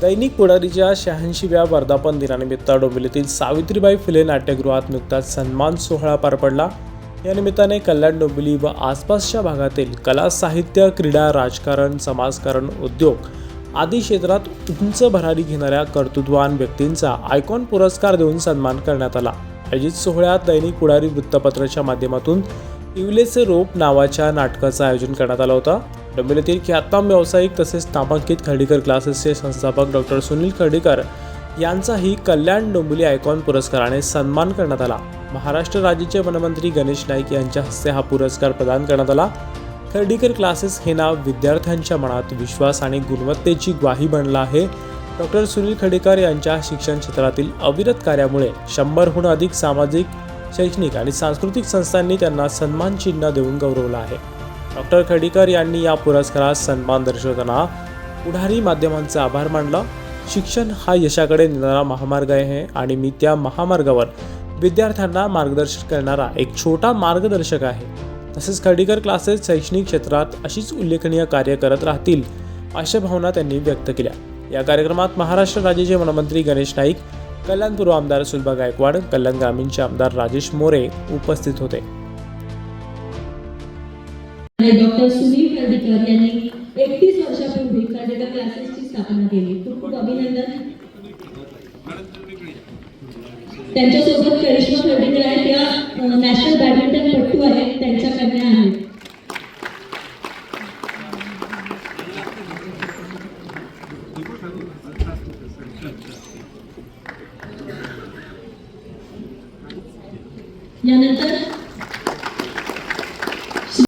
दैनिक पुढारीच्या शहाऐंशीव्या वर्धापन दिनानिमित्त डोंबिवलीतील सावित्रीबाई फुले नाट्यगृहात नुकताच सन्मान सोहळा पार पडला. या निमित्ताने कल्याण डोंबिवली व आसपासच्या भागातील कला साहित्य क्रीडा राजकारण समाजकारण उद्योग आदी क्षेत्रात उंच भरारी घेणाऱ्या कर्तृत्ववान व्यक्तींचा आयकॉन पुरस्कार देऊन सन्मान करण्यात आला. आयोजित सोहळ्यात दैनिक पुढारी वृत्तपत्राच्या माध्यमातून इवलेचे रोप नावाच्या नाटकाचं आयोजन करण्यात आलं होतं. डोंबिवलीतील ख्यातनाम व्यावसायिक तसेच नामांकित खर्डीकर क्लासेसचे संस्थापक डॉक्टर सुनील खर्डीकर यांचाही कल्याण डोंबिवली आयकॉन पुरस्काराने सन्मान करण्यात आला. महाराष्ट्र राज्याचे वनमंत्री गणेश नाईक यांच्या हस्ते हा पुरस्कार प्रदान करण्यात आला. खर्डीकर क्लासेस हे नाव विद्यार्थ्यांच्या मनात विश्वास आणि गुणवत्तेची ग्वाही बनला आहे. डॉक्टर सुनील खडेकर यांच्या शिक्षण क्षेत्रातील अविरत कार्यामुळे शंभरहून अधिक सामाजिक शैक्षणिक आणि सांस्कृतिक संस्थांनी त्यांना सन्मान चिन्ह देऊन गौरवलं आहे. डॉक्टर खडीकर यांनी या पुरस्कारास सन्मान दर्शवताना पुढारी माध्यमांचा आभार मानला. शिक्षण हा यशाकडे नेणारा महामार्ग आहे आणि मी त्या महामार्गावर विद्यार्थ्यांना मार्गदर्शन करणारा एक छोटा मार्गदर्शक आहे. तसेच खडीकर क्लासेस शैक्षणिक क्षेत्रात अशीच उल्लेखनीय कार्य करत राहतील अशा भावना त्यांनी व्यक्त केल्या. या कार्यक्रमात महाराष्ट्र राज्याचे वनमंत्री गणेश नाईक कल्याण पूर्व आमदार सुलभा गायकवाड कल्याण ग्रामीणचे आमदार राजेश मोरे उपस्थित होते. डॉक्टर सुनील खर्डीकर यांनी एकतीस वर्षापूर्वी खर्डेकर क्लासेसची स्थापना केली. खूप खूप अभिनंदन. त्यांच्यासोबत करिश्मा खर्डीकर आहेत. त्या नॅशनल बॅडमिंटन पट्टू आहेत. त्यांच्या कन्या आहेत. यानंतर